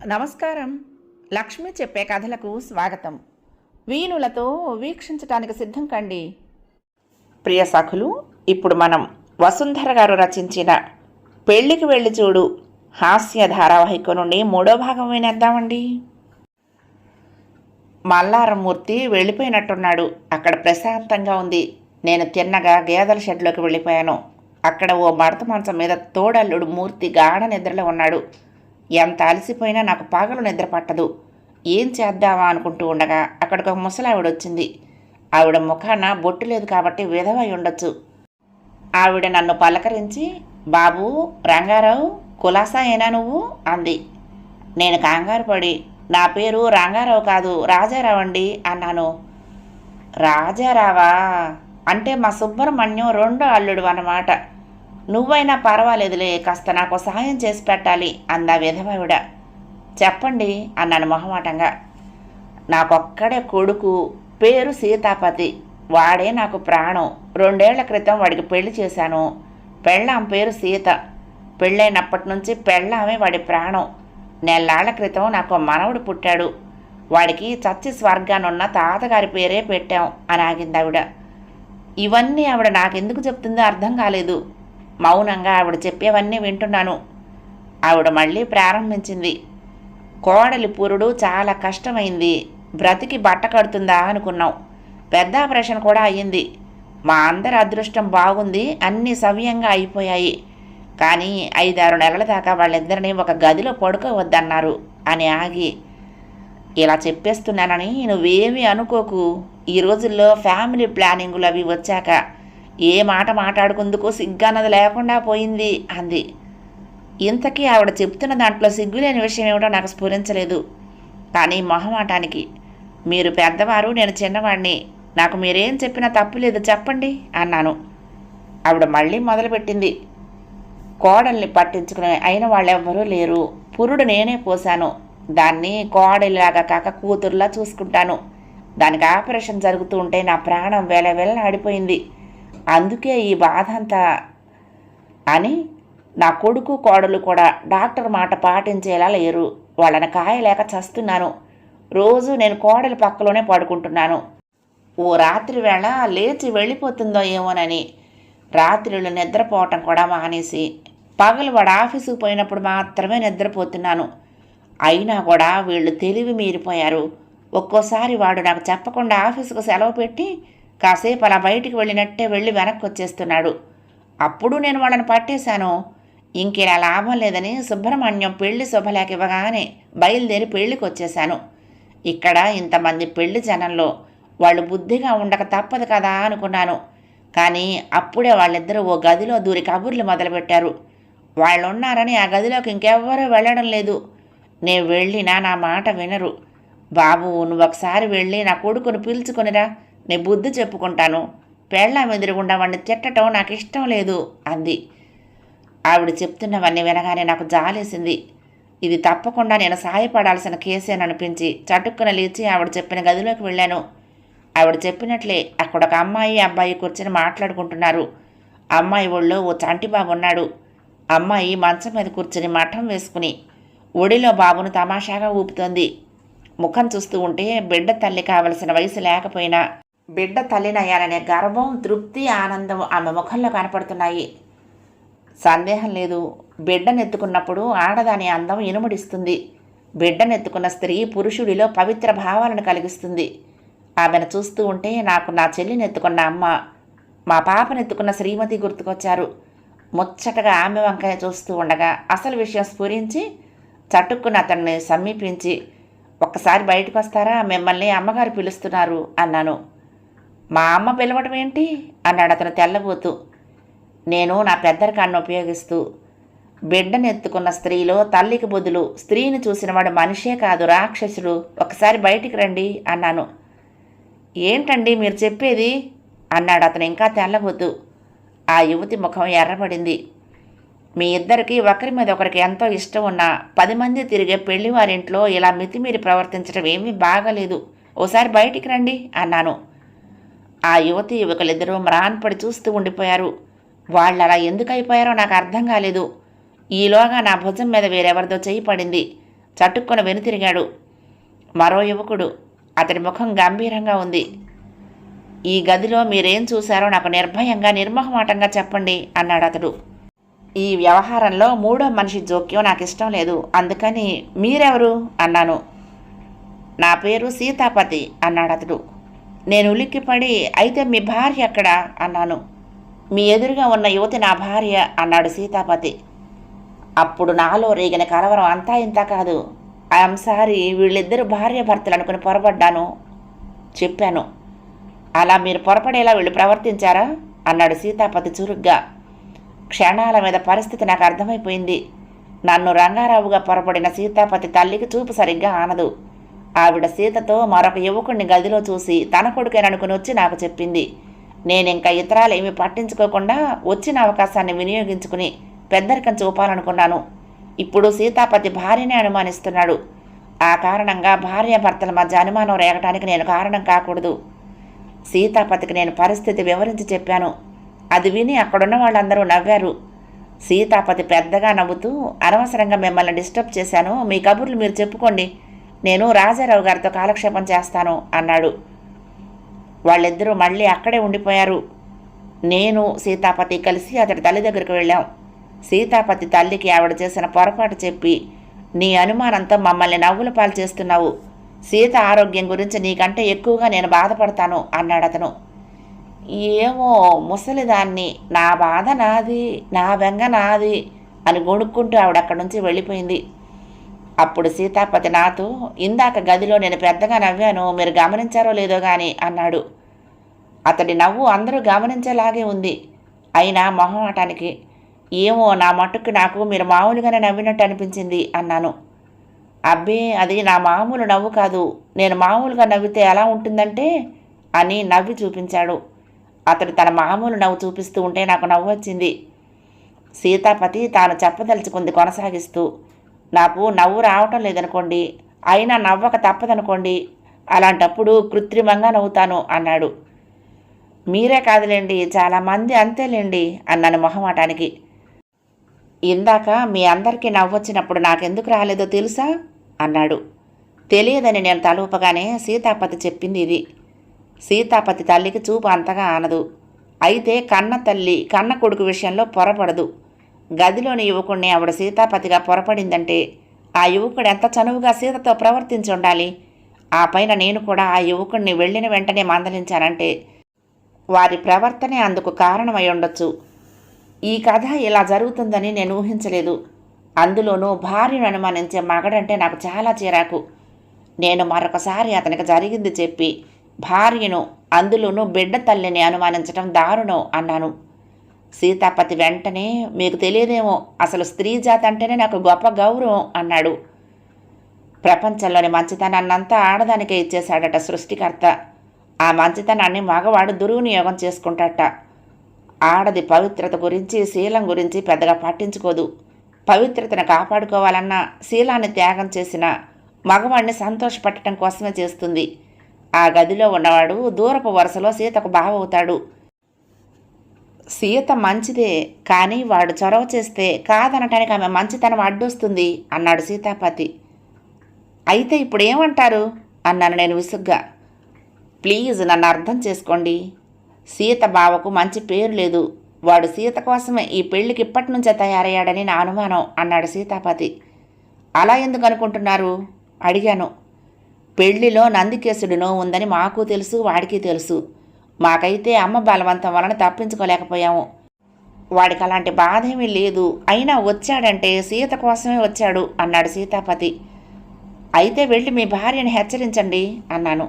నమస్కారం. లక్ష్మి చెప్పే కథలకు స్వాగతం. వీణులతో వీక్షించటానికి సిద్ధం కండి. ప్రియ సఖులు ఇప్పుడు మనం వసుంధర గారు రచించిన పెళ్ళికి వెళ్ళి చూడు. హాస్య ధారావాహిక నుండి మూడో భాగం వినేద్దామండి. మల్లారమూర్తి వెళ్ళిపోయినట్టున్నాడు. అక్కడ ప్రశాంతంగా ఉంది. నేను తిన్నగా గేదెల షెడ్లోకి వెళ్ళిపోయాను. అక్కడ ఓ మడత మంచం మీద తోడల్లుడు మూర్తి గాఢ నిద్రలో ఉన్నాడు. ఎంత అలసిపోయినా నాకు పగలు నిద్ర పట్టదు. ఏం చేద్దామా అనుకుంటూ ఉండగా అక్కడికి ఒక ముసలావిడ వచ్చింది ఆవిడ ముఖాన బొట్టు లేదు కాబట్టి విధవై ఉండొచ్చు. ఆవిడ నన్ను పలకరించి బాబు రంగారావు కులాసా ఏనా నువ్వు? అంది. నేను కంగారు పడి నా పేరు రంగారావు కాదు రాజారావు అండి అన్నాను. రాజారావా? అంటే మా సుబ్రహ్మణ్యం రెండో అల్లుడు అన్నమాట. నువ్వైనా పర్వాలేదులే కాస్త నాకు సహాయం చేసి పెట్టాలి అందా విధవావిడ చెప్పండి అన్నాను మొహమాటంగా. నాకొక్కడే కొడుకు పేరు సీతాపతి. వాడే నాకు ప్రాణం. రెండేళ్ళ క్రితం వాడికి పెళ్ళి చేశాను. పెళ్ళాం పేరు సీత. పెళ్ళైనప్పటి నుంచి పెళ్ళామే వాడి ప్రాణం. నెల్లాళ్ళ క్రితం నాకు మనవడు పుట్టాడు. వాడికి చచ్చి స్వర్గానున్న తాతగారి పేరే పెట్టాం అని ఆగింది ఆవిడ. ఇవన్నీ ఆవిడ నాకెందుకు చెప్తుందో అర్థం కాలేదు. మౌనంగా ఆవిడ చెప్పేవన్నీ వింటున్నాను. ఆవిడ మళ్ళీ ప్రారంభించింది. కోడలి పురుడు చాలా కష్టమైంది. బ్రతికి బట్ట కడుతుందా అనుకున్నాం. పెద్ద ఆపరేషన్ కూడా అయ్యింది. మా అందరి అదృష్టం బాగుంది. అన్నీ సవ్యంగా అయిపోయాయి. కానీ ఐదారు నెలల దాకా వాళ్ళిద్దరిని ఒక గదిలో పడుకోవద్దన్నారు అని ఆగి ఇలా చెప్పేస్తున్నానని నువ్వేమీ అనుకోకు. ఈ రోజుల్లో ఫ్యామిలీ ప్లానింగులు అవి వచ్చాక ఏ మాట మాట్లాడుకుందుకు సిగ్గన్నది లేకుండా పోయింది అంది. ఇంతకీ ఆవిడ చెప్తున్న దాంట్లో సిగ్గులేని విషయం ఏమిటో నాకు స్ఫురించలేదు. కానీ మొహమాటానికి మీరు పెద్దవారు నేను చిన్నవాడిని నాకు మీరేం చెప్పినా తప్పు లేదు చెప్పండి అన్నాను. ఆవిడ మళ్ళీ మొదలుపెట్టింది. కోడల్ని పట్టించుకునే అయిన వాళ్ళెవ్వరూ లేరు. పురుడు నేనే పోశాను. దాన్ని కోడలిలాగా కాక కూతురులా చూసుకుంటాను. దానికి ఆపరేషన్ జరుగుతూ ఉంటే నా ప్రాణం వేల వేళ ఆడిపోయింది అందుకే ఈ బాధ అంతా అని నా కొడుకు కోడలు కూడా డాక్టర్ మాట పాటించేలా లేరు. వాళ్ళని కాయలేక చస్తున్నాను. రోజు నేను కోడలి పక్కలోనే పడుకుంటున్నాను. ఓ రాత్రి వేళ లేచి వెళ్ళిపోతుందో ఏమోనని రాత్రిళ్ళు నిద్రపోవటం కూడా మానేసి పగలు వాడు ఆఫీసుకు పోయినప్పుడు మాత్రమే నిద్రపోతున్నాను. అయినా కూడా వీళ్ళు తెలివి మీరిపోయారు. ఒక్కోసారి వాడు నాకు చెప్పకుండా ఆఫీసుకు సెలవు పెట్టి కాసేపు అలా బయటికి వెళ్ళినట్టే వెళ్ళి వెనక్కి వచ్చేస్తున్నాడు అప్పుడు నేను వాళ్ళని పట్టేశాను. ఇంకిలా లాభం లేదని సుబ్రహ్మణ్యం పెళ్ళి శుభలేఖ ఇవ్వగానే బయలుదేరి పెళ్ళికి వచ్చేశాను ఇక్కడ ఇంతమంది పెళ్ళి జనంలో వాళ్ళు బుద్ధిగా ఉండక తప్పదు కదా అనుకున్నాను. కానీ అప్పుడే వాళ్ళిద్దరూ ఓ గదిలో దూరి కబుర్లు మొదలుపెట్టారు. వాళ్ళు ఉన్నారని ఆ గదిలోకి ఇంకెవ్వరూ వెళ్ళడం లేదు. నేను వెళ్ళినా నా మాట వినరు. బాబు నువ్వు ఒకసారి వెళ్ళి నా కొడుకును పిలుచుకునిరా. నీ బుద్ధి చెప్పుకుంటాను. పెళ్ళాం ఎదురుగుండా వాడిని తిట్టడం నాకు ఇష్టం లేదు అంది. ఆవిడ చెప్తున్నవన్నీ వినగానే నాకు జాలేసింది. ఇది తప్పకుండా నేను సాయపడాల్సిన కేసేననిపించి చటుక్కున లేచి ఆవిడ చెప్పిన గదిలోకి వెళ్ళాను. ఆవిడ చెప్పినట్లే అక్కడ ఒక అమ్మాయి అబ్బాయి కూర్చొని మాట్లాడుకుంటున్నారు. అమ్మాయి ఒళ్ళో ఓ చంటి బాబు ఉన్నాడు. అమ్మాయి మంచం మీద కూర్చుని మఠం వేసుకుని ఒడిలో బాబును తమాషాగా ఊపుతోంది. ముఖం చూస్తూ ఉంటే బిడ్డ తల్లి కావలసిన వయసు లేకపోయినా బిడ్డ తల్లినయ్యాలనే గర్వం తృప్తి ఆనందం ఆమె ముఖంలో కనపడుతున్నాయి. సందేహం లేదు. బిడ్డనెత్తుకున్నప్పుడు ఆడదాని అందం ఇనుముడిస్తుంది. బిడ్డనెత్తుకున్న స్త్రీ పురుషుడిలో పవిత్ర భావాలను కలిగిస్తుంది. ఆమెను చూస్తూ ఉంటే నాకు నా చెల్లినెత్తుకున్న అమ్మ మా పాపనెత్తుకున్న శ్రీమతి గుర్తుకొచ్చారు. ముచ్చటగా ఆమె వంకాయ చూస్తూ ఉండగా అసలు విషయం స్ఫురించి చటుక్కున అతన్ని సమీపించి ఒక్కసారి బయటకు వస్తారా మిమ్మల్ని అమ్మగారు పిలుస్తున్నారు అన్నాను. మా అమ్మ పిలవడం ఏంటి? అన్నాడు అతను తెల్లబోతూ. నేను నా పెద్దరికాన్ని ఉపయోగిస్తూ బిడ్డనెత్తుకున్న స్త్రీలో తల్లికి బదులు స్త్రీని చూసినవాడు మనిషే కాదు రాక్షసుడు. ఒకసారి బయటికి రండి అన్నాను. ఏంటండి మీరు చెప్పేది? అన్నాడు అతను ఇంకా తెల్లబోతూ. ఆ యువతి ముఖం ఎర్రబడింది. మీ ఇద్దరికి ఒకరి మీద ఒకరికి ఎంతో ఇష్టం ఉన్నా పది మంది తిరిగే పెళ్ళివారింట్లో ఇలా మితిమీరి ప్రవర్తించడం ఏమీ బాగలేదు. ఓసారి బయటికి రండి అన్నాను. ఆ యువతి యువకులిద్దరూ మ్రాన్పడి చూస్తూ ఉండిపోయారు. వాళ్ళు అలా ఎందుకు అయిపోయారో నాకు అర్థం కాలేదు. ఈలోగా నా భుజం మీద వేరెవరిదో చేయి పడింది. చటుక్కున వెనుతిరిగాడు. మరో యువకుడు. అతడి ముఖం గంభీరంగా ఉంది. ఈ గదిలో మీరేం చూశారో నాకు నిర్భయంగా నిర్మహమాటంగా చెప్పండి అన్నాడు అతడు. ఈ వ్యవహారంలో మూడో మనిషి జోక్యం నాకు ఇష్టం లేదు. అందుకని మీరెవరు? అన్నాను. నా పేరు సీతాపతి అన్నాడు అతడు. నేను ఉలిక్కిపడి అయితే మీ భార్య అక్కడ అన్నాను. మీ ఎదురుగా ఉన్న యువతి నా భార్య అన్నాడు సీతాపతి. అప్పుడు నాలో రేగిన కలవరం అంతా ఇంత కాదు. ఐఎమ్ సారీ వీళ్ళిద్దరు భార్య భర్తలు అనుకుని పొరపడ్డాను చెప్పాను. అలా మీరు పొరపడేలా వీళ్ళు ప్రవర్తించారా? అన్నాడు సీతాపతి చురుగ్గా. క్షణాల మీద పరిస్థితి నాకు అర్థమైపోయింది. నన్ను రంగారావుగా పొరపడిన సీతాపతి తల్లికి చూపు సరిగ్గా ఆనదు. ఆవిడ సీతతో మరొక యువకుడిని గదిలో చూసి తన కొడుకేననుకుని వచ్చి నాకు చెప్పింది. నేనింకా ఇతరాలు ఏమి పట్టించుకోకుండా వచ్చిన అవకాశాన్ని వినియోగించుకుని పెద్దరికం చూపాలనుకున్నాను. ఇప్పుడు సీతాపతి భార్యనే అనుమానిస్తున్నాడు. ఆ కారణంగా భార్యాభర్తల మధ్య అనుమానం రేగటానికి నేను కారణం కాకూడదు. సీతాపతికి నేను పరిస్థితి వివరించి చెప్పాను. అది విని అక్కడున్న వాళ్ళందరూ నవ్వారు. సీతాపతి పెద్దగా నవ్వుతూ అనవసరంగా మిమ్మల్ని డిస్టర్బ్ చేశాను. మీ కబుర్లు మీరు చెప్పుకోండి. నేను రాజారావు గారితో కాలక్షేపం చేస్తాను అన్నాడు. వాళ్ళిద్దరూ మళ్ళీ అక్కడే ఉండిపోయారు. నేను సీతాపతి కలిసి అతడి తల్లి దగ్గరికి వెళ్ళాం. సీతాపతి తల్లికి ఆవిడ చేసిన పొరపాటు చెప్పి నీ అనుమానంతో మమ్మల్ని నవ్వుల పాలు చేస్తున్నావు. సీత ఆరోగ్యం గురించి నీకంటే ఎక్కువగా నేను బాధపడతాను అన్నాడు అతను. ఏమో ముసలిదాన్ని నా బాధ నాది నా బెంగ నాది అని గొణుక్కుంటూ ఆవిడ అక్కడి నుంచి వెళ్ళిపోయింది. అప్పుడు సీతాపతి నాతో ఇందాక గదిలో నేను పెద్దగా నవ్వాను మీరు గమనించారో లేదో గాని అన్నాడు. అతడి నవ్వు అందరూ గమనించేలాగే ఉంది. అయినా మొహమాటానికి ఏమో నా మట్టుకు నాకు మీరు మామూలుగానే నవ్వినట్టు అనిపించింది అన్నాను. అబ్బే అది నా మామూలు నవ్వు కాదు. నేను మామూలుగా నవ్వితే ఎలా ఉంటుందంటే అని నవ్వి చూపించాడు. అతడు తన మామూలు నవ్వు చూపిస్తూ ఉంటే నాకు నవ్వు వచ్చింది సీతాపతి తాను చెప్పదలుచుకుంది కొనసాగిస్తూ నాకు నవ్వు రావటం లేదనుకోండి అయినా నవ్వక తప్పదనుకోండి అలాంటప్పుడు కృత్రిమంగా నవ్వుతాను అన్నాడు. మీరే కాదులేండి చాలామంది అంతేలేండి అన్నాను మొహమాటానికి. ఇందాక మీ అందరికీ నవ్వొచ్చినప్పుడు నాకెందుకు రాలేదో తెలుసా? అన్నాడు. తెలియదని నేను తలూపగానే సీతాపతి చెప్పింది ఇది. సీతాపతి తల్లికి చూపు అంతగా ఆనదు. అయితే కన్న తల్లి కన్న కొడుకు విషయంలో పొరపడదు. గదిలోని యువకుణ్ణి ఆవిడ సీతాపతిగా పొరపడిందంటే ఆ యువకుడు ఎంత చనువుగా సీతతో ప్రవర్తించి ఉండాలి? ఆ పైన నేను కూడా ఆ యువకుణ్ణి వెళ్ళిన వెంటనే మందలించానంటే వారి ప్రవర్తనే అందుకు కారణమై ఉండొచ్చు. ఈ కథ ఇలా జరుగుతుందని నేను ఊహించలేదు. అందులోనూ భార్యను అనుమానించే మగడంటే నాకు చాలా చిరాకు. నేను మరొకసారి అతనికి జరిగింది చెప్పి భార్యను అందులోనూ బిడ్డ తల్లిని అనుమానించడం దారుణం అన్నాను. సీతాపతి వెంటనే మీకు తెలియదేమో అసలు స్త్రీ జాతి అంటేనే నాకు గొప్ప గౌరవం అన్నాడు. ప్రపంచంలోని మంచితనాన్నంతా ఆడదానికే ఇచ్చేశాడట సృష్టికర్త. ఆ మంచితనాన్ని మగవాడు దుర్వినియోగం చేసుకుంటాట. ఆడది పవిత్రత గురించి శీలం గురించి పెద్దగా పట్టించుకోదు. పవిత్రతను కాపాడుకోవాలన్నా శీలాన్ని త్యాగం చేసిన మగవాడిని సంతోషపెట్టడం కోసమే చేస్తుంది. ఆ గదిలో ఉన్నవాడు దూరపు వరుసలో సీతకు బావవుతాడు. సీత మంచిదే కానీ వాడు చొరవ చేస్తే కాదనటానికి ఆమె మంచితనం అడ్డొస్తుంది అన్నాడు సీతాపతి. అయితే ఇప్పుడు ఏమంటారు? అన్నాను నేను విసుగ్గా. ప్లీజ్ నన్ను అర్థం చేసుకోండి. సీత బావకు మంచి పేరు లేదు. వాడు సీత కోసమే ఈ పెళ్ళికి ఇప్పటి నుంచే తయారయ్యాడని నా అనుమానం అన్నాడు సీతాపతి. అలా ఎందుకు అనుకుంటున్నారు? అడిగాను. పెళ్ళిలో నందికేశుడునో ఉందని మాకు తెలుసు వాడికి తెలుసు. మాకైతే అమ్మ బలవంతం వలన తప్పించుకోలేకపోయాము. వాడికి అలాంటి బాధ ఏమీ లేదు. అయినా వచ్చాడంటే సీత కోసమే వచ్చాడు అన్నాడు సీతాపతి. అయితే వెళ్ళి మీ భార్యని హెచ్చరించండి అన్నాను.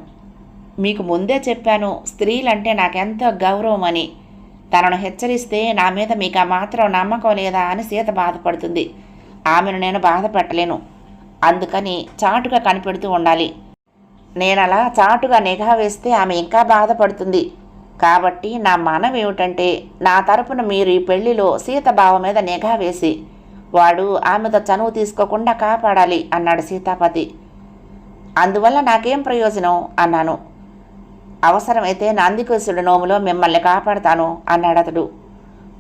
మీకు ముందే చెప్పాను స్త్రీలంటే నాకెంతో గౌరవం అని. తనను హెచ్చరిస్తే నా మీద మీకు ఆ మాత్రం నమ్మకం లేదా అని సీత బాధపడుతుంది. ఆమెను నేను బాధ పెట్టలేను అందుకని చాటుగా కనిపెడుతూ ఉండాలి. నేనలా చాటుగా నిఘా వేస్తే ఆమె ఇంకా బాధపడుతుంది. కాబట్టి నా మనం ఏమిటంటే నా తరపున మీరు ఈ పెళ్ళిలో సీతబావ మీద నిఘా వేసి వాడు ఆమెతో చనువు తీసుకోకుండా కాపాడాలి అన్నాడు సీతాపతి. అందువల్ల నాకేం ప్రయోజనం? అన్నాను. అవసరమైతే నందికేశుడు నోములో మిమ్మల్ని కాపాడతాను అన్నాడు అతడు.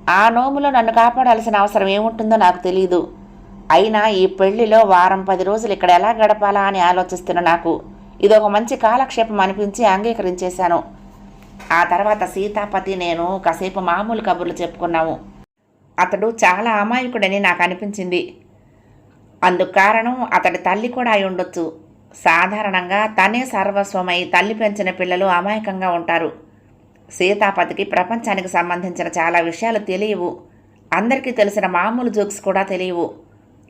ఆ నోములో నన్ను కాపాడాల్సిన అవసరం ఏముంటుందో నాకు తెలియదు అయినా ఈ పెళ్ళిలో వారం పది రోజులు ఇక్కడ ఎలా గడపాలా అని ఆలోచిస్తున్న నాకు ఇదొక మంచి కాలక్షేపం అనిపించి అంగీకరించేశాను. ఆ తర్వాత సీతాపతి నేను కాసేపు మామూలు కబుర్లు చెప్పుకున్నాము. అతడు చాలా అమాయకుడని నాకు అనిపించింది. అందుకు కారణం అతడి తల్లి కూడా అయి ఉండొచ్చు. సాధారణంగా తనే సర్వస్వమై తల్లి పెంచిన పిల్లలు అమాయకంగా ఉంటారు. సీతాపతికి ప్రపంచానికి సంబంధించిన చాలా విషయాలు తెలియవు. అందరికీ తెలిసిన మామూలు జోక్స్ కూడా తెలియవు.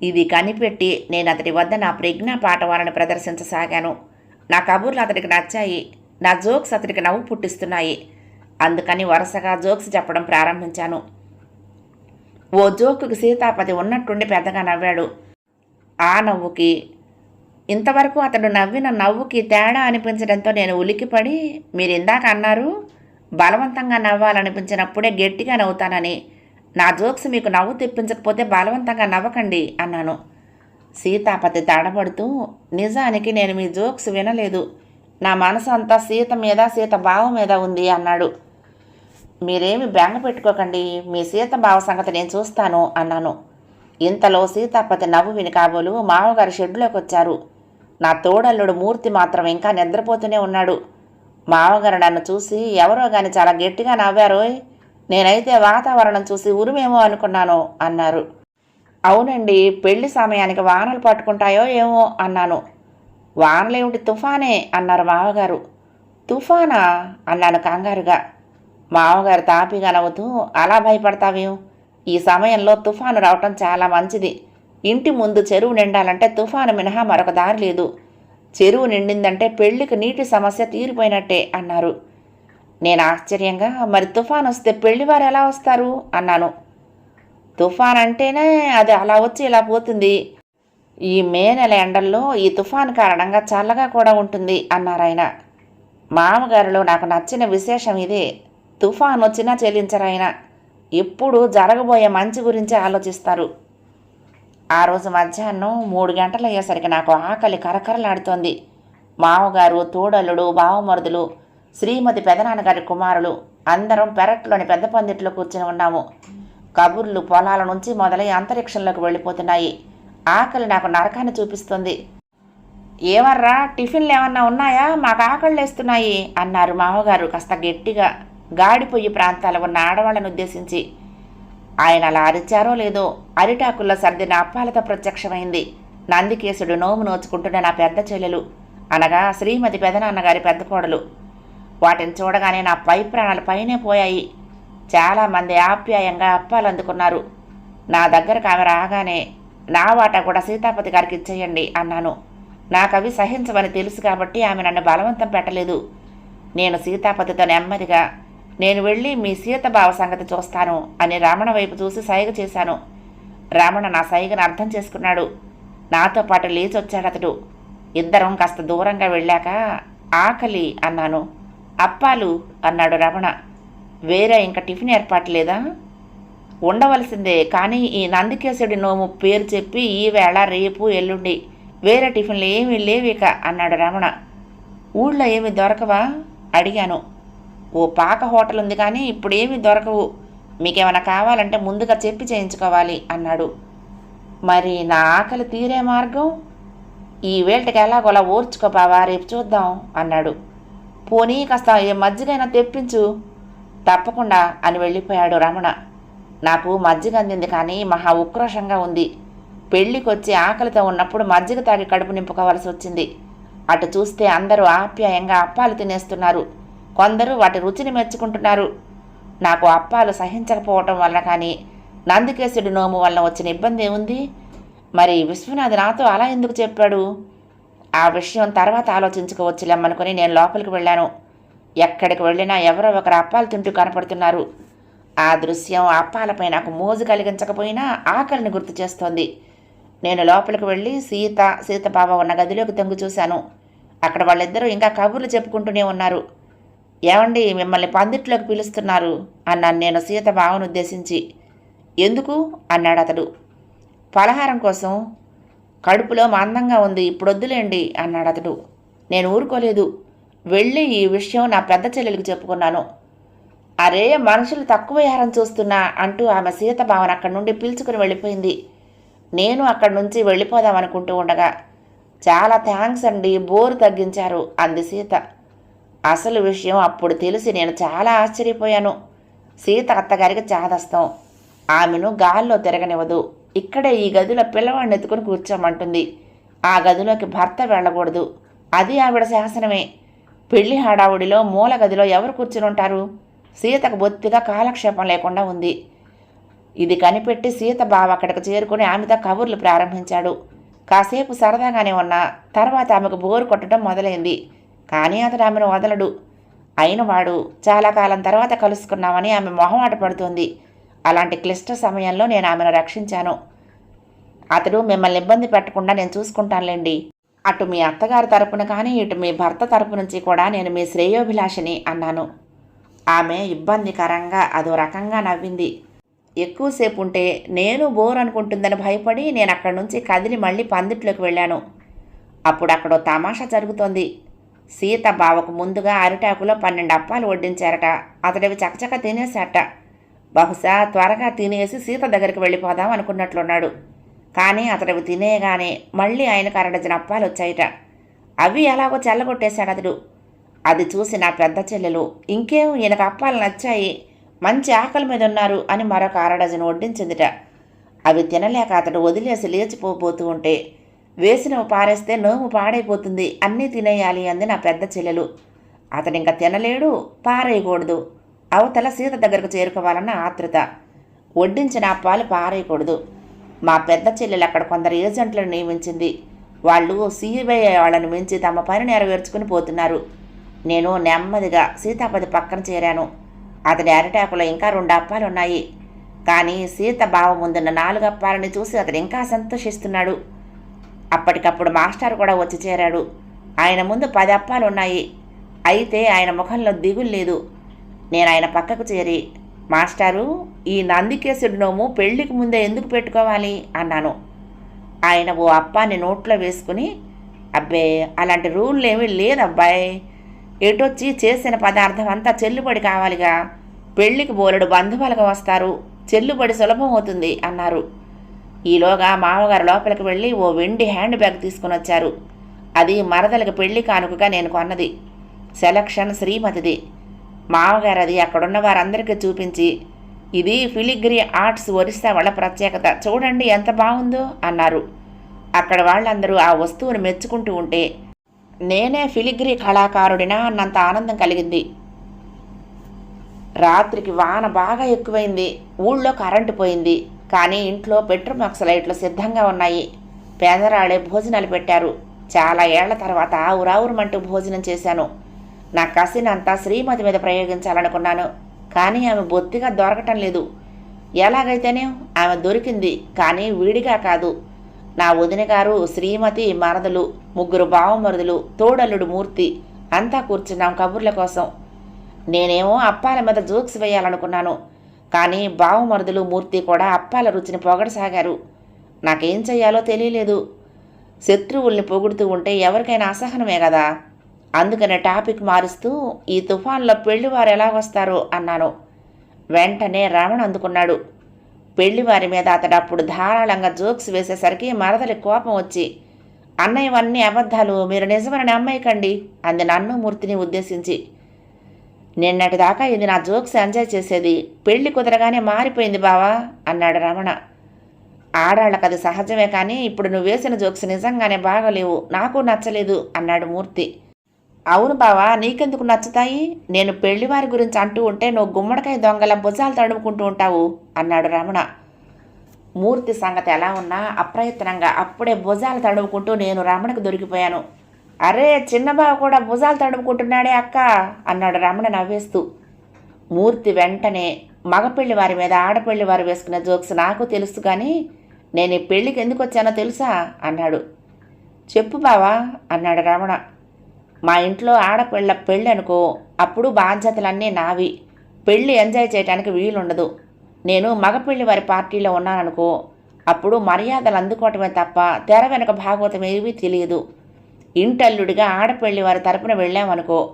ఇది కనిపెట్టి నేను అతడి వద్ద నా ప్రజ్ఞా పాఠవాలను ప్రదర్శించసాగాను. నా కబుర్లు అతడికి నచ్చాయి నా జోక్స్ అతడికి నవ్వు పుట్టిస్తున్నాయి. అందుకని వరుసగా జోక్స్ చెప్పడం ప్రారంభించాను. ఓ జోకుకి సీతాపతి ఉన్నట్టుండి పెద్దగా నవ్వాడు. ఆ నవ్వుకి ఇంతవరకు అతడు నవ్విన నవ్వుకి తేడా అనిపించడంతో నేను ఉలిక్కిపడి మీరు ఇందాక అన్నారు బలవంతంగా నవ్వాలనిపించినప్పుడే గట్టిగా నవ్వుతానని. నా జోక్స్ మీకు నవ్వు తెప్పించకపోతే బలవంతంగా నవ్వకండి అన్నాను. సీతాపతి తడబడుతూ నిజానికి నేను మీ జోక్స్ వినలేదు. నా మనసు అంతా సీత మీద సీత బావ మీద ఉంది అన్నాడు. మీరేమి బెంగ పెట్టుకోకండి. మీ సీత బావ సంగతి నేను చూస్తాను అన్నాను. ఇంతలో సీతాపతి నవ్వు విని కాబోలు మామగారు షెడ్లోకి వచ్చారు. నా తోడల్లుడు మూర్తి మాత్రం ఇంకా నిద్రపోతూనే ఉన్నాడు. మామగారు నన్ను చూసి ఎవరో గాని చాలా గట్టిగా నవ్వారోయ్. నేనైతే వాతావరణం చూసి ఉరుమేమో అనుకున్నాను అన్నారు. అవునండి పెళ్ళి సమయానికి వానలు పట్టుకుంటాయో ఏమో అన్నాను. వానలేమిటి తుఫానే? అన్నారు మామగారు. తుఫానా? అన్నాను కంగారుగా. మామగారు తాపిగా నవ్వుతూ అలా భయపడతావేం? ఈ సమయంలో తుఫాను రావటం చాలా మంచిది. ఇంటి ముందు చెరువు నిండాలంటే తుఫాను మినహా మరొక దారి లేదు. చెరువు నిండిందంటే పెళ్ళికి నీటి సమస్య తీరిపోయినట్టే అన్నారు. నేను ఆశ్చర్యంగా మరి తుఫాన్ వస్తే పెళ్ళివారు ఎలా వస్తారు? అన్నాను. తుఫాన్ అంటేనే అది అలా వచ్చి ఇలా పోతుంది. ఈ మే నెల ఎండల్లో ఈ తుఫాన్ కారణంగా చల్లగా కూడా ఉంటుంది అన్నారాయన మామగారిలో నాకు నచ్చిన విశేషం ఇదే. తుఫాన్ వచ్చినా చెల్లించరాయన ఎప్పుడు జరగబోయే మంచి గురించి ఆలోచిస్తారు. ఆ రోజు మధ్యాహ్నం మూడు గంటలు అయ్యేసరికి నాకు ఆకలి కరకరలాడుతోంది. మామగారు తోడల్లుడు బావమరుదులు శ్రీమతి పెదనాన్నగారి కుమారులు అందరం పెరట్లోని పెద్ద పందిట్లో కూర్చుని ఉన్నాము. కబుర్లు పొలాల నుంచి మొదలై అంతరిక్షంలోకి వెళ్ళిపోతున్నాయి. ఆకలి నాకు నరకాన్ని చూపిస్తుంది. ఏమర్రా టిఫిన్లు ఏమన్నా ఉన్నాయా? మాకు ఆకలిలేస్తున్నాయి అన్నారు మామగారు కాస్త గట్టిగా. గాడిపోయి ప్రాంతాలు ఉన్న ఆడవాళ్ళను ఉద్దేశించి. ఆయన అలా అరిచారో లేదో అరిటాకుల్లో సర్దిన అప్పాలత ప్రత్యక్షమైంది. నందికేశుడు నోము నోచుకుంటున్న నా పెద్ద చెల్లెలు అనగా శ్రీమతి పెదనాన్నగారి పెద్ద కోడలు. వాటిని చూడగానే నా పై ప్రాణాలు పైనే పోయాయి. చాలామంది ఆప్యాయంగా అప్పాలు అందుకున్నారు నా దగ్గరకు ఆమె రాగానే నా వాటా కూడా సీతాపతి గారికి ఇచ్చేయండి అన్నాను. నాకు అవి తెలుసు కాబట్టి ఆమె నన్ను బలవంతం పెట్టలేదు. నేను సీతాపతితో నెమ్మదిగా నేను వెళ్ళి మీ సీతభావ సంగతి చూస్తాను అని రమణ వైపు చూసి సైగ చేశాను. రమణ నా సైగను అర్థం చేసుకున్నాడు. నాతో పాటు లేచొచ్చాడు అతడు. ఇద్దరం కాస్త దూరంగా వెళ్ళాక ఆకలి అన్నాను. అప్పాలు అన్నాడు రమణ. వేరే ఇంకా టిఫిన్ ఏర్పాటు లేదా? ఉండవలసిందే కానీ ఈ నందికేశుడి నోము పేరు చెప్పి ఈవేళ రేపు ఎల్లుండి వేరే టిఫిన్లు ఏమీ లేవిక అన్నాడు రమణ. ఊళ్ళో ఏమి దొరకవా? అడిగాను. ఓ పాక హోటల్ ఉంది కానీ ఇప్పుడు ఏమీ దొరకవు. మీకేమైనా కావాలంటే ముందుగా చెప్పి చేయించుకోవాలి అన్నాడు. మరి నా ఆకలి తీరే మార్గం? ఈ వేళటికి ఎలాగోలా ఓర్చుకోపావా రేపు చూద్దాం అన్నాడు. పోనీ కాస్త ఏ మజ్జిగైనా తెప్పించు. తప్పకుండా అని వెళ్ళిపోయాడు రమణ. నాకు మజ్జిగ అందింది కానీ మహా ఉక్రోషంగా ఉంది. పెళ్ళికొచ్చి ఆకలితో ఉన్నప్పుడు మజ్జిగ తాగి కడుపు నింపుకోవాల్సి వచ్చింది. అటు చూస్తే అందరూ ఆప్యాయంగా అప్పాలు తినేస్తున్నారు. కొందరు వాటి రుచిని మెచ్చుకుంటున్నారు. నాకు అప్పాలు సహించకపోవటం వల్ల కానీ నందికేశుడి నోము వల్ల వచ్చిన ఇబ్బంది ఏముంది? మరి విశ్వనాథ్ నాతో అలా ఎందుకు చెప్పాడు? ఆ విషయం తర్వాత ఆలోచించుకోవచ్చులేమనుకుని నేను లోపలికి వెళ్ళాను. ఎక్కడికి వెళ్ళినా ఎవరో ఒకరు అప్పాలు తింటూ కనపడుతున్నారు. ఆ దృశ్యం అప్పాలపై నాకు మోజు కలిగించకపోయినా ఆకలిని గుర్తు చేస్తోంది. నేను లోపలికి వెళ్ళి సీత సీతబావ ఉన్న గదిలోకి తొంగి చూశాను. అక్కడ వాళ్ళిద్దరూ ఇంకా కబుర్లు చెప్పుకుంటూనే ఉన్నారు. ఏమండి మిమ్మల్ని పందిట్లోకి పిలుస్తున్నారు అన్నాను నేను సీత బావను ఉద్దేశించి. ఎందుకు? అన్నాడు అతడు. పలహారం కోసం. కడుపులో మందంగా ఉంది ఇప్పుడు వద్దులేండి అన్నాడు అతడు. నేను ఊరుకోలేదు. వెళ్ళి ఈ విషయం నా పెద్ద చెల్లెలికి చెప్పుకున్నాను. అరే మనుషులు తక్కువ విహారం చూస్తున్నా అంటూ ఆమె సీత భావన అక్కడి నుండి పిలుచుకుని వెళ్ళిపోయింది. నేను అక్కడి నుంచి వెళ్ళిపోదాం అనుకుంటూ ఉండగా చాలా థ్యాంక్స్ అండి బోరు తగ్గించారు అంది సీత. అసలు విషయం అప్పుడు తెలిసి నేను చాలా ఆశ్చర్యపోయాను. సీత అత్తగారికి చాదస్తం. ఆమెను గాల్లో తిరగనివ్వదు. ఇక్కడే ఈ గదిలో పిల్లవాడిని ఎత్తుకుని కూర్చోమంటుంది. ఆ గదిలోకి భర్త వెళ్ళకూడదు. అది ఆవిడ శాసనమే. పెళ్ళి హడావుడిలో మూల గదిలో ఎవరు కూర్చుని ఉంటారు? సీతకు బొత్తిగా కాలక్షేపం లేకుండా ఉంది. ఇది కనిపెట్టి సీత బావ అక్కడికి చేరుకుని ఆమెతో కబుర్లు ప్రారంభించాడు. కాసేపు సరదాగానే ఉన్నా తర్వాత ఆమెకు బోరు కొట్టడం మొదలైంది. కానీ అతడు ఆమెను వదలడు. అయినవాడు చాలా కాలం తర్వాత కలుసుకున్నామని ఆమె మొహమాట పడుతుంది. అలాంటి క్లిష్ట సమయంలో నేను ఆమెను రక్షించాను. అతడు మిమ్మల్ని ఇబ్బంది పెట్టకుండా నేను చూసుకుంటానులేండి. అటు మీ అత్తగారి తరపున కానీ ఇటు మీ భర్త తరపు నుంచి కూడా నేను మీ శ్రేయోభిలాషిని అన్నాను. ఆమె ఇబ్బందికరంగా అదో రకంగా నవ్వింది. ఎక్కువసేపు ఉంటే నేను బోర్ అనుకుంటుందని భయపడి నేను అక్కడి నుంచి కదిలి మళ్ళీ పందిట్లోకి వెళ్ళాను. అప్పుడు అక్కడ తమాషా జరుగుతోంది. సీత బావకు ముందుగా అరిటాకులో పన్నెండు అప్పాలు వడ్డించారట. అతడివి చకచక తినేశాట బహుశా త్వరగా తినేసి సీత దగ్గరికి వెళ్ళిపోదాం అనుకున్నట్లున్నాడు. కానీ అతడు తినేయగానే మళ్ళీ ఆయనకు అరడజన అప్పాలు వచ్చాయట. అవి ఎలాగో చల్లగొట్టేశాడు అతడు. అది చూసి నా పెద్ద చెల్లెలు ఇంకేం ఈయనకు అప్పాలు నచ్చాయి? మంచి ఆకలి మీద ఉన్నారు అని మరొక అరడజను వడ్డించిందిట. అవి తినలేక అతడు వదిలేసి లేచిపోబోతూ ఉంటే వేసినవి పారేస్తే నోము పాడైపోతుంది అన్నీ తినేయాలి అంది నా పెద్ద చెల్లెలు. అతడు ఇంకా తినలేడు పారేయకూడదు. అవతల సీత దగ్గరకు చేరుకోవాలన్న ఆతృత వడ్డించిన అప్పాలు పారేయకూడదు. మా పెద్ద చెల్లెలు అక్కడ కొందరు ఏజెంట్లను నియమించింది. వాళ్ళు సీబీఐ వాళ్ళని మించి తమ పని నెరవేర్చుకుని పోతున్నారు. నేను నెమ్మదిగా సీతాపతి పక్కన చేరాను. అతని అరిటాకులో ఇంకా రెండు అప్పాలు ఉన్నాయి కానీ సీత బావ ముందున్న నాలుగు అప్పాలని చూసి అతడు ఇంకా సంతోషిస్తున్నాడు. అప్పటికప్పుడు మాస్టర్ కూడా వచ్చి చేరాడు. ఆయన ముందు పది అప్పాలు ఉన్నాయి అయితే ఆయన ముఖంలో దిగులు లేదు. నేను ఆయన పక్కకు చేరి మాస్టారు ఈ నందికేశుడి నోము పెళ్ళికి ముందే ఎందుకు పెట్టుకోవాలి? అన్నాను. ఆయన ఓ అప్పాన్ని నోట్లో వేసుకుని అబ్బే అలాంటి రూల్ ఏమీ లేదబ్బాయి. ఎటొచ్చి చేసిన పదార్థం అంతా చెల్లుబడి కావాలిగా. పెళ్ళికి బోలెడు బంధువులుగా వస్తారు. చెల్లుబడి సులభం అవుతుంది అన్నారు. ఈలోగా మామగారు లోపలికి వెళ్ళి ఓ వెండి హ్యాండ్ బ్యాగ్ తీసుకుని వచ్చారు. అది మరదలకి పెళ్ళి కానుకగా నేను కొన్నది. సెలక్షన్ శ్రీమతిది. మామగారు అది అక్కడున్న వారందరికీ చూపించి ఇది ఫిలిగ్రీ ఆర్ట్స్ ఒరిస్సా వాళ్ళ ప్రత్యేకత. చూడండి ఎంత బాగుందో అన్నారు. అక్కడ వాళ్ళందరూ ఆ వస్తువును మెచ్చుకుంటూ ఉంటే నేనే ఫిలిగ్రీ కళాకారుడినా అన్నంత ఆనందం కలిగింది. రాత్రికి వాన బాగా ఎక్కువైంది. ఊళ్ళో కరెంటు పోయింది. కానీ ఇంట్లో పెట్రోమాక్స్ లైట్లు సిద్ధంగా ఉన్నాయి. పేదరాళ్ళే భోజనాలు పెట్టారు. చాలా ఏళ్ళ తర్వాత ఆవురావురమంటూ భోజనం చేశాను. నా కసినంతా శ్రీమతి మీద ప్రయోగించాలనుకున్నాను కానీ ఆమె బొత్తిగా దొరకటం లేదు. ఎలాగైతేనే ఆమె దొరికింది కానీ విడిగా కాదు. నా వదిన గారు శ్రీమతి మరదలు ముగ్గురు బావమరుదులు తోడల్లుడు మూర్తి అంతా కూర్చున్నాం కబుర్ల కోసం. నేనేమో అప్పాల మీద జోక్స్ వేయాలనుకున్నాను కానీ బావమరుదులు మూర్తి కూడా అప్పాల రుచిని పొగడసాగారు. నాకేం చెయ్యాలో తెలియలేదు. శత్రువుల్ని పొగుడుతూ ఉంటే ఎవరికైనా అసహనమే కదా? అందుకనే టాపిక్ మారుస్తూ ఈ తుఫాన్లో పెళ్ళివారు ఎలాగొస్తారో అన్నాను. వెంటనే రమణ అందుకున్నాడు. పెళ్ళివారి మీద అతడు అప్పుడు ధారాళంగా జోక్స్ వేసేసరికి మరదలి కోపం వచ్చి అన్నయ్యవన్నీ అబద్ధాలు. మీరు నిజమని అమ్మాయికండి అంది నన్ను మూర్తిని ఉద్దేశించి. నిన్నటి దాకా ఇది నా జోక్స్ ఎంజాయ్ చేసేది. పెళ్ళి కుదరగానే మారిపోయింది బావా అన్నాడు రమణ. ఆడాళ్ళకి అది సహజమే కానీ ఇప్పుడు నువ్వు వేసిన జోక్స్ నిజంగానే బాగలేవు. నాకు నచ్చలేదు అన్నాడు మూర్తి. అవును బావా నీకెందుకు నచ్చుతాయి? నేను పెళ్ళివారి గురించి అంటూ ఉంటే నువ్వు గుమ్మడికాయ దొంగల భుజాలు తడుముకుంటూ ఉంటావు అన్నాడు రమణ. మూర్తి సంగతి ఎలా ఉన్నా అప్రయత్నంగా అప్పుడే భుజాలు తడుముకుంటూ నేను రమణకు దొరికిపోయాను. అరే చిన్నబావ కూడా భుజాలు తడుముకుంటున్నాడే అక్క అన్నాడు రమణ నవ్వేస్తూ. మూర్తి వెంటనే మగపెళ్ళి వారి మీద ఆడపెళ్ళి వారు వేసుకునే జోక్స్ నాకు తెలుసు కానీ నేను ఈ పెళ్ళికి ఎందుకు వచ్చానో తెలుసా అన్నాడు. చెప్పు బావా అన్నాడు రమణ. మా ఇంట్లో ఆడపిల్ల పెళ్ళి అనుకో అప్పుడు బాధ్యతలన్నీ నావి. పెళ్ళి ఎంజాయ్ చేయడానికి వీలుండదు. నేను మగపెళ్ళి వారి పార్టీలో ఉన్నాననుకో అప్పుడు మర్యాదలు అందుకోవటమే తప్ప తెర వెనక భాగవతం ఏమీ తెలియదు. ఇంటల్లుడిగా ఆడపెళ్ళి వారి తరపున వెళ్ళామనుకో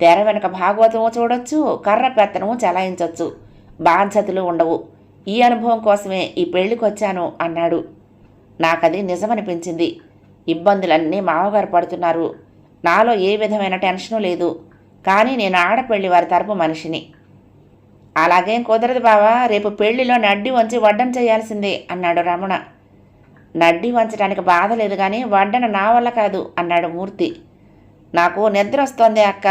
తెర వెనక భాగవతము చూడొచ్చు కర్ర పెత్తనము చలాయించవచ్చు బాధ్యతలు ఉండవు. ఈ అనుభవం కోసమే ఈ పెళ్ళికొచ్చాను అన్నాడు. నాకది నిజమనిపించింది. ఇబ్బందులన్నీ మామగారు పడుతున్నారు. నాలో ఏ విధమైన టెన్షను లేదు. కానీ నేను ఆడపెళ్ళి వారి తరపు మనిషిని. అలాగేం కుదరదు బావా రేపు పెళ్ళిలో నడ్డి వంచి వడ్డం చేయాల్సిందే అన్నాడు రమణ. నడ్డి వంచడానికి బాధ లేదు కానీ వడ్డన నా వల్ల కాదు అన్నాడు మూర్తి. నాకు నిద్ర వస్తోంది అక్క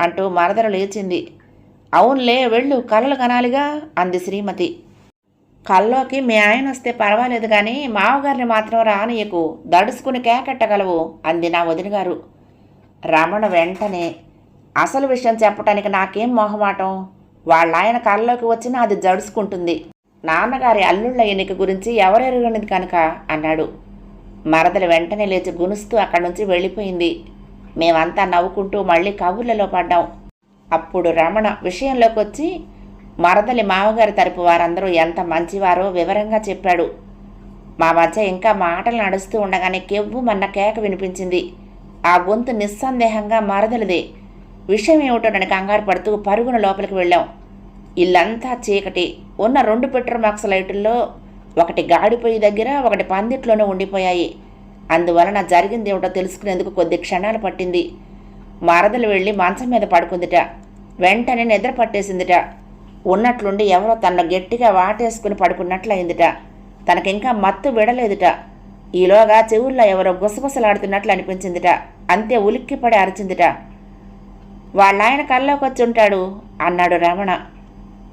అంటూ మరదలు లేచింది. అవునులే వెళ్ళు కలలు కనాలిగా అంది శ్రీమతి. కల్లోకి మీ ఆయన వస్తే పర్వాలేదు కానీ మావగారిని మాత్రం రానియకు దడుసుకుని కేకెట్టగలవు అంది నా వదిన గారు రమణ వెంటనే అసలు విషయం చెప్పటానికి నాకేం మొహమాటం? వాళ్ళ ఆయన కళ్ళలోకి వచ్చినా అది జడుచుకుంటుంది నాన్నగారి అల్లుళ్ళ ఎన్నిక గురించి ఎవరెరగనిది కనుక? అన్నాడు. మరదలు వెంటనే లేచి గునుస్తూ అక్కడి నుంచి వెళ్ళిపోయింది. మేమంతా నవ్వుకుంటూ మళ్ళీ కబుర్లలో పడ్డాం. అప్పుడు రమణ విషయంలోకి వచ్చి మరదలి మామగారి తరపు వారందరూ ఎంత మంచివారో వివరంగా చెప్పాడు. మా మధ్య ఇంకా మాటలు నడుస్తూ ఉండగానే కెవ్వు మన్న కేక వినిపించింది. ఆ గొంతు నిస్సందేహంగా మరదలిదే. విషయం ఏమిటోనని కంగారు పడుతూ పరుగున లోపలికి వెళ్ళాం. ఇల్లంతా చీకటి. ఉన్న రెండు పెట్రోమాక్స్ లైటుల్లో ఒకటి గాడిపోయి దగ్గర ఒకటి పందిట్లోనే ఉండిపోయాయి. అందువలన జరిగింది ఏమిటో తెలుసుకునేందుకు కొద్ది క్షణాలు పట్టింది. మరదలు వెళ్ళి మంచం మీద పడుకుందిట. వెంటనే నిద్ర పట్టేసిందిట. ఉన్నట్లుండి ఎవరో తనను గట్టిగా వాటేసుకుని పడుకున్నట్లయిందిట. తనకింకా మత్తు విడలేదుట. ఈలోగా చెవుల్లో ఎవరో గుసగుసలాడుతున్నట్లు అనిపించిందిట. అంతే ఉలిక్కిపడి అరిచిందిట. వాళ్ళాయన కల్లోకి వచ్చి ఉంటాడు అన్నాడు రమణ.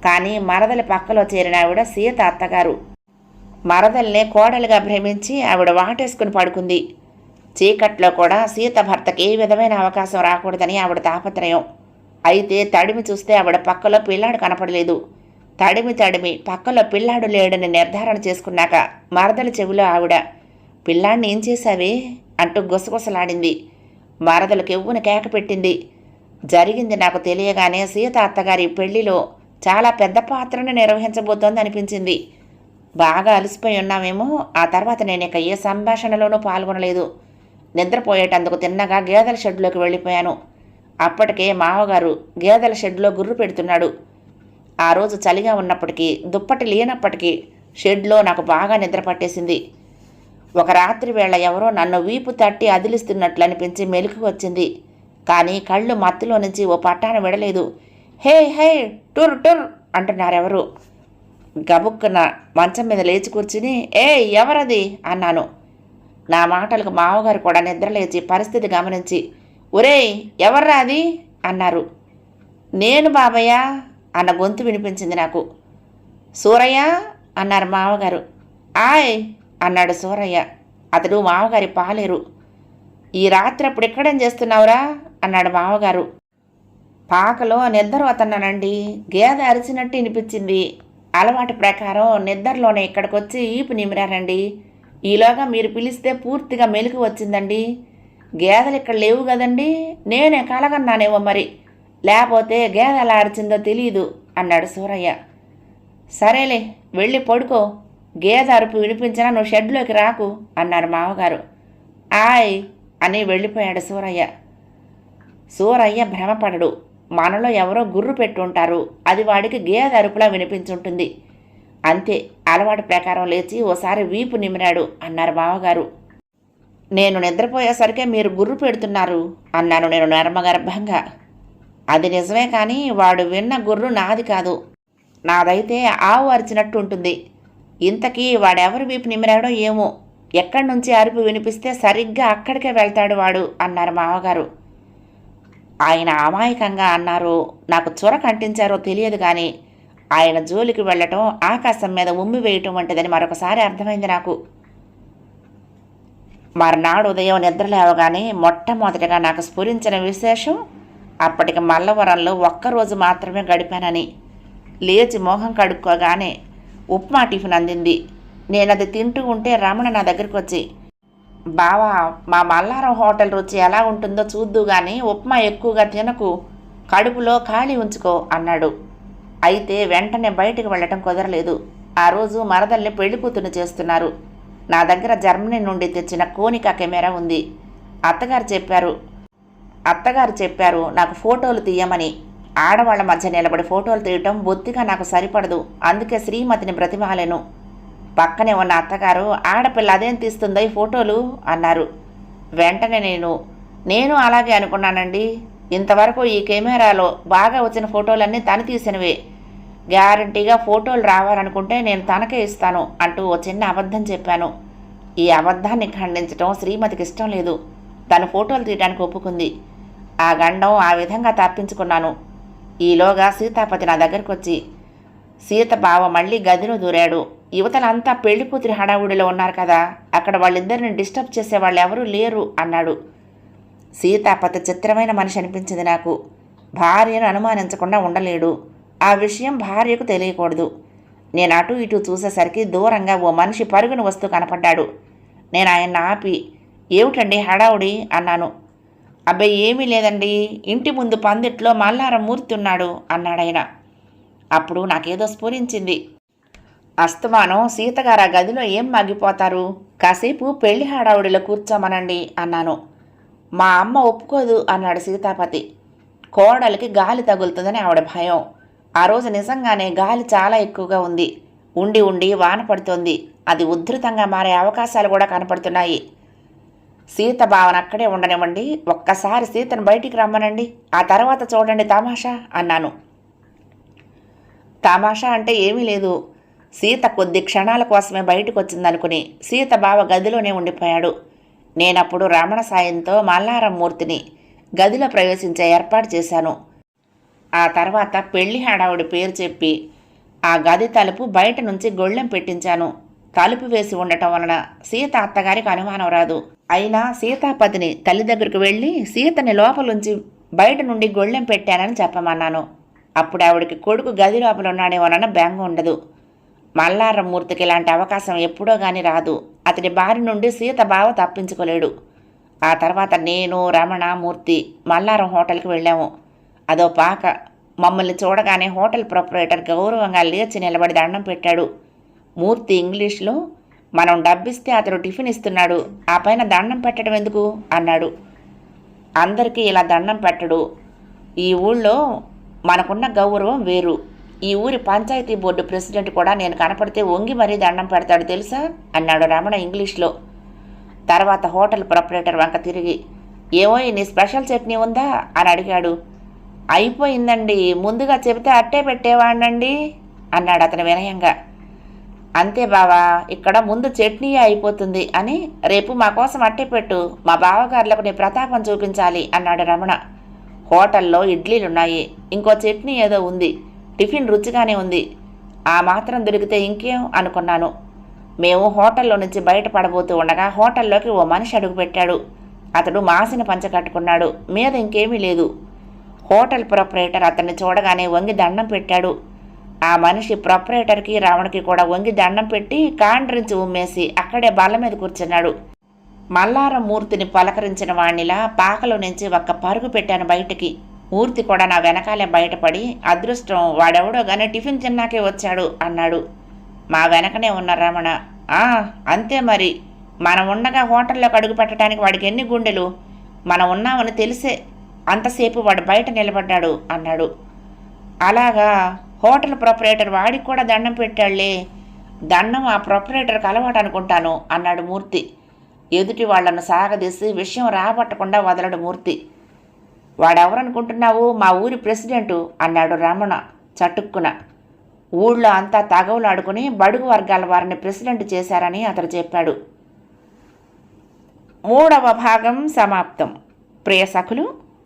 కానీ మరదలి పక్కలో చేరిన ఆవిడ సీత అత్తగారు. మరదల్నే కోడలుగా భ్రమించి ఆవిడ వాటేసుకుని పడుకుంది. చీకట్లో కూడా సీత భర్తకి ఏ విధమైన అవకాశం రాకూడదని ఆవిడ తాపత్రయం. అయితే తడిమి చూస్తే ఆవిడ పక్కలో పిల్లాడు కనపడలేదు. తడిమి తడిమి పక్కలో పిల్లాడు లేడని నిర్ధారణ చేసుకున్నాక మరదల చెవిలో ఆవిడ పిల్లాడిని ఏం చేశావే? అంటూ గుసగుసలాడింది. మరదలు కెవ్వున కేక పెట్టింది. జరిగింది నాకు తెలియగానే సీత అత్తగారి పెళ్ళిలో చాలా పెద్ద పాత్రను నిర్వహించబోతోంది అనిపించింది. బాగా అలసిపోయి ఉన్నామేమో ఆ తర్వాత నేను ఇక ఏ సంభాషణలోనూ పాల్గొనలేదు. నిద్రపోయేటందుకు తిన్నగా గేదెల షెడ్లోకి వెళ్ళిపోయాను. అప్పటికే మావగారు గేదెల షెడ్లో గుర్రు పెడుతున్నాడు. ఆ రోజు చలిగా ఉన్నప్పటికీ దుప్పటి లేనప్పటికీ షెడ్లో నాకు బాగా నిద్ర పట్టేసింది. ఒక రాత్రి వేళ ఎవరో నన్ను వీపు తట్టి అదిలిస్తున్నట్లు అనిపించి మెలుకు వచ్చింది. కానీ కళ్ళు మత్తులో నుంచి ఓ పట్టాన విడలేదు. హే హే టుర్ టుర్ అంటున్నారెవరు. గబుక్కున మంచం మీద లేచి కూర్చుని ఏ ఎవరది? అన్నాను. నా మాటలకు మామగారు కూడా నిద్రలేచి పరిస్థితి గమనించి ఒరేయ్ ఎవర్రా అది? అన్నారు. నేను బాబయ్య? అన్న గొంతు వినిపించింది నాకు. సూరయ్య? అన్నారు మామగారు ఆయ్ అన్నాడు సూరయ్య. అతడు మామగారి పాలేరు. ఈ రాత్రి అప్పుడు ఎక్కడేం చేస్తున్నావురా? అన్నాడు మామగారు. పాకలో నిద్ర వతన్నానండి. గేదె అరిచినట్టు వినిపించింది. అలవాటు ప్రకారం నిద్రలోనే ఇక్కడికి వచ్చి ఈపు నిమిరారండి. ఈలోగా మీరు పిలిస్తే పూర్తిగా మెలుకు వచ్చిందండి. గేదెలు ఇక్కడ లేవు కదండి. నేనే కలగన్నానేమో మరి. లేకపోతే గేదె ఎలా అరిచిందో తెలియదు అన్నాడు సూరయ్య. సరేలే వెళ్ళి పడుకో. గేదె అరుపు వినిపించినా నువ్వు షెడ్లోకి రాకు అన్నారు మామగారు. ఆయ్ అని వెళ్ళిపోయాడు సూరయ్య. సూరయ్య భ్రమపడడు. మనలో ఎవరో గుర్రు పెట్టుంటారు. అది వాడికి గేదె అరుపులా వినిపించుంటుంది. అంతే అలవాటు ప్రకారం లేచి ఓసారి వీపు నిమిరాడు అన్నారు మామగారు. నేను నిద్రపోయేసరికే మీరు గుర్రు పెడుతున్నారు అన్నాను నేను నర్మగర్భంగా. అది నిజమే కానీ వాడు విన్న గుర్రు నాది కాదు. నాదైతే ఆవు అరిచినట్టు ఉంటుంది ఇంతకీ వాడెవరు వీపు నిమిరాడో ఏమో? ఎక్కడి నుంచి అరుపు వినిపిస్తే సరిగ్గా అక్కడికే వెళ్తాడు వాడు అన్నారు మామగారు. ఆయన అమాయకంగా అన్నారో నాకు చొర కంటించారో తెలియదు కానీ ఆయన జోలికి వెళ్ళటం ఆకాశం మీద ఉమ్మి వేయటం వంటిదని మరొకసారి అర్థమైంది నాకు. మర్నాడు ఉదయం నిద్ర లేవగానే మొట్టమొదటిగా నాకు స్ఫురించిన విశేషం అప్పటికి మల్లవరంలో ఒక్కరోజు మాత్రమే గడిపానని. లేచి మొహం కడుక్కోగానే ఉప్మా టిఫిన్ అందింది. నేను అది తింటూ ఉంటే రమణ నా దగ్గరికి వచ్చి బావా మా మల్లారం హోటల్ రుచి ఎలా ఉంటుందో చూద్దు గాని ఉప్మా ఎక్కువగా తినకు కడుపులో ఖాళీ ఉంచుకో అన్నాడు. అయితే వెంటనే బయటకు వెళ్ళటం కుదరలేదు. ఆ రోజు మరదల్ని పెళ్ళి కూతురు చేస్తున్నారు. నా దగ్గర జర్మనీ నుండి తెచ్చిన కోనికా కెమెరా ఉంది. అత్తగారు చెప్పారు అత్తగారు చెప్పారు నాకు ఫోటోలు తీయమని. ఆడవాళ్ళ మధ్య నిలబడి ఫోటోలు తీయటం బొత్తిగా నాకు సరిపడదు. అందుకే శ్రీమతిని బ్రతిమాలెను. పక్కనే ఉన్న అత్తగారు ఆడపిల్ల అదేం తీస్తుందో ఈ ఫోటోలు? అన్నారు. వెంటనే నేను నేను అలాగే అనుకున్నానండి. ఇంతవరకు ఈ కెమెరాలో బాగా వచ్చిన ఫోటోలన్నీ తను తీసినవే. గ్యారంటీగా ఫోటోలు రావాలనుకుంటే నేను తనకే ఇస్తాను అంటూ ఓ చిన్న అబద్ధం చెప్పాను. ఈ అబద్ధాన్ని ఖండించడం శ్రీమతికి ఇష్టం లేదు. తను ఫోటోలు తీయడానికి ఒప్పుకుంది. ఆ గండం ఆ విధంగా తప్పించుకున్నాను. ఈలోగా సీతాపతి నా దగ్గరకు వచ్చి సీత బావ మళ్ళీ గదిలో దూరాడు. యువతలంతా పెళ్ళి కూతురి హడావుడిలో ఉన్నారు కదా అక్కడ వాళ్ళిద్దరిని డిస్టర్బ్ చేసే వాళ్ళు ఎవరూ లేరు అన్నాడు. సీతాపతి చిత్రమైన మనిషి అనిపించింది నాకు. భార్యను అనుమానించకుండా ఉండలేడు. ఆ విషయం భార్యకు తెలియకూడదు. నేను అటు ఇటు చూసేసరికి దూరంగా ఓ మనిషి పరుగున వస్తూ కనపడ్డాడు. నేను ఆయన ఆపి ఏమిటండి హడావుడి? అన్నాను. అబ్బాయి ఏమీ లేదండి. ఇంటి ముందు పందిట్లో మల్లారం మూర్తి ఉన్నాడు అన్నాడాయన. అప్పుడు నాకేదో స్ఫురించింది. అస్తమానం సీతగారా గదిలో ఏం మగ్గిపోతారు? కాసేపు పెళ్ళి హడావుడిలో కూర్చోమనండి అన్నాను. మా అమ్మ ఒప్పుకోదు అన్నాడు సీతాపతి. కోడలికి గాలి తగులుతుందని ఆవిడ భయం. ఆ రోజు నిజంగానే గాలి చాలా ఎక్కువగా ఉంది. ఉండి ఉండి వాన పడుతోంది. అది ఉధృతంగా మారే అవకాశాలు కూడా కనపడుతున్నాయి. సీత భావన అక్కడే ఉండనివ్వండి. ఒక్కసారి సీతను బయటికి రమ్మనండి. ఆ తర్వాత చూడండి తమాషా అన్నాను. తమాషా అంటే ఏమీ లేదు. సీత కొద్ది క్షణాల కోసమే బయటకు వచ్చిందనుకుని సీత బావ గదిలోనే ఉండిపోయాడు. నేనప్పుడు రమణ సాయంతో మల్లారం మూర్తిని గదిలో ప్రవేశించే ఏర్పాటు చేశాను. ఆ తర్వాత పెళ్ళి హడావుడి పేరు చెప్పి ఆ గది తలుపు బయట నుంచి గొళ్ళెం పెట్టించాను. తలుపు వేసి ఉండటం వలన సీత అత్తగారికి అనుమానం రాదు. అయినా సీతాపతిని తల్లి దగ్గరకు వెళ్ళి సీతని లోపలుంచి బయట నుండి గొళ్ళెం పెట్టానని చెప్పమన్నాను. అప్పుడు ఆవిడకి కొడుకు గది లోపల ఉన్నాడేమోనన్న బెంగ ఉండదు. మల్లారం మూర్తికి ఇలాంటి అవకాశం ఎప్పుడో గాని రాదు. అతడి బారి నుండి సీత బావ తప్పించుకోలేడు. ఆ తర్వాత నేను రమణ మూర్తి మల్లారం హోటల్కి వెళ్ళాము. అదో పాక మమ్మల్ని చూడగానే హోటల్ ప్రొపరేటర్ గౌరవంగా లేచి నిలబడి దండం పెట్టాడు. మూర్తి ఇంగ్లీష్లో మనం డబ్బిస్తే అతడు టిఫిన్ ఇస్తున్నాడు ఆ పైన దండం పెట్టడం ఎందుకు? అన్నాడు. అందరికీ ఇలా దండం పెట్టడు. ఈ ఊళ్ళో మనకున్న గౌరవం వేరు. ఈ ఊరి పంచాయతీ బోర్డు ప్రెసిడెంట్ కూడా నేను కనపడితే వంగి మరీ దండం పెడతాడు తెలుసా? అన్నాడు రమణ ఇంగ్లీష్లో. తర్వాత హోటల్ ప్రొపరేటర్ వంక తిరిగి ఏమో నీ స్పెషల్ చట్నీ ఉందా? అని అడిగాడు. అయిపోయిందండి. ముందుగా చెబితే అట్టే పెట్టేవాడినండి అన్నాడు అతను వినయంగా. అంతే బావా ఇక్కడ ముందు చట్నీ అయిపోతుంది అని రేపు మా కోసం అట్టే పెట్టు. మా బావగారులకు నీ ప్రతాపం చూపించాలి అన్నాడు రమణ. హోటల్లో ఇడ్లీలున్నాయి. ఇంకో చట్నీ ఏదో ఉంది. టిఫిన్ రుచిగానే ఉంది. ఆ మాత్రం దొరికితే ఇంకేం అనుకున్నాను. మేము హోటల్లో నుంచి బయటపడబోతూ ఉండగా హోటల్లోకి ఓ మనిషి అడుగుపెట్టాడు అతడు మాసిన పంచ కట్టుకున్నాడు. మీద ఇంకేమీ లేదు. హోటల్ ప్రొపరేటర్ అతన్ని చూడగానే వంగి దండం పెట్టాడు. ఆ మనిషి ప్రొపరేటర్కి రావణ్కి కూడా వంగి దండం పెట్టి కాండ్రించి ఉమ్మేసి అక్కడే బల్ల మీద కూర్చున్నాడు. మల్లారం మూర్తిని పలకరించిన వాణ్ణిలా పాకలో నుంచి ఒక్క పరుగు పెట్టాను బయటికి. మూర్తి కూడా నా వెనకాలే బయటపడి అదృష్టం వాడెవడో గానీ టిఫిన్ తిన్నాకే వచ్చాడు అన్నాడు. మా వెనకనే ఉన్న రమణ. ఆ అంతే మరి. మనం ఉండగా హోటల్లోకి అడుగు పెట్టడానికి వాడికి ఎన్ని గుండెలు? మనం ఉన్నామని తెలిసే అంతసేపు వాడు బయట నిలబడ్డాడు అన్నాడు. అలాగా. హోటల్ ప్రొపరేటర్ వాడికి కూడా దండం పెట్టాళ్ళే. దండం ఆ ప్రొపరేటర్కి అలవాటు అనుకుంటాను అన్నాడు మూర్తి. ఎదుటి వాళ్ళను సాగదీసి విషయం రాబట్టకుండా వదలడు మూర్తి. వాడెవరనుకుంటున్నావు? మా ఊరి ప్రెసిడెంటు అన్నాడు రమణ చటుక్కున. ఊళ్ళో అంతా తగవులాడుకుని బడుగు వర్గాల వారిని ప్రెసిడెంట్ చేశారని అతడు చెప్పాడు. మూడవ భాగం సమాప్తం. ప్రియ సఖులు